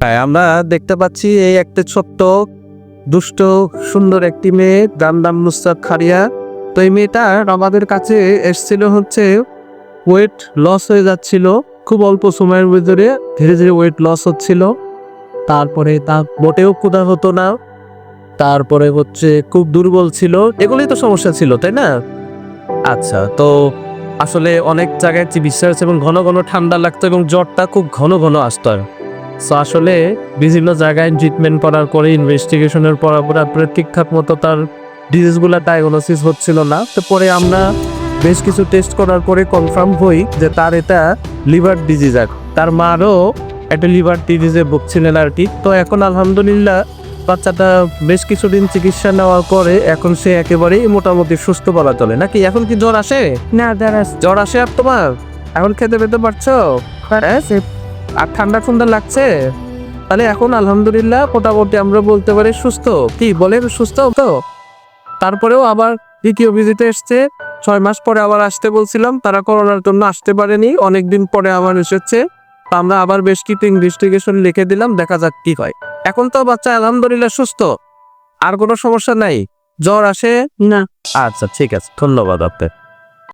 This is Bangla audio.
হ্যাঁ আমরা দেখতে পাচ্ছি এই একটা ছোট্ট, দুষ্ট, সুন্দর একটি মেয়ে, যার নাম নুসরাত খারিয়া। তো এই মেয়েটা আমাদের কাছে এসছিল হচ্ছে ওয়েট লস হয়ে যাচ্ছিল, খুব অল্প সময়ের ভিতরে ধীরে ধীরে ওয়েট লস হচ্ছিল। তারপরে তা মোটেও ক্ষুধা হতো না, তারপরে হচ্ছে খুব দুর্বল ছিল। এগুলোই তো সমস্যা ছিল, তাই না? আচ্ছা তো আসলে অনেক জায়গায় চিকিৎসা এবং ঘন ঘন ঠান্ডা লাগতো এবং জ্বরটা খুব ঘন ঘন আসতো সো আসলে বিভিন্ন জায়গায় ট্রিটমেন্ট করার পরে ইনভেস্টিগেশনের পর আপনার ঠিকঠাক মতো তার ডিজিজগুলো ডায়াগনোসিস হচ্ছিল না। তো পরে আমরা বেশ কিছু টেস্ট করার পরে কনফার্ম হই যে তার এটা লিভার ডিজিজ আর তার মারও একটা লিভার ডিজিজে ভুগছিলেন আর কি। তো এখন আলহামদুলিল্লাহ বাচ্চাটা বেশ কিছুদিন চিকিৎসা নেওয়ার পরে এখন সে একেবারেই মোটামুটি সুস্থ বলা চলে। নাকি এখন কি জ্বর আসে? না জ্বর আসে। আর তোমার? এখন খেতে পেতে পারছ। হ্যাঁ? আর ঠান্ডা ঠান্ডা লাগছে? তাহলে এখন আলহামদুলিল্লাহ মোটামুটি আমরা বলতে পারি সুস্থ। কি বলেন সুস্থ তো? তারপরেও আবার দ্বিতীয় ভিজিটে এসছে। ছয় মাস পরে আবার আসতে বলছিলাম তারা করোনার জন্য আসতে পারেনি অনেকদিন পরে আবার এসেছে। তো আমরা আবার বেশ কিছু ইনভেস্টিগেশন লিখে দিলাম দেখা যাক কি হয়। এখন তো বাচ্চা আলহামদুলিল্লাহ সুস্থ। আর কোনো সমস্যা নাই? জ্বর আসে? না। আচ্ছা ঠিক আছে। ধন্যবাদ আপনার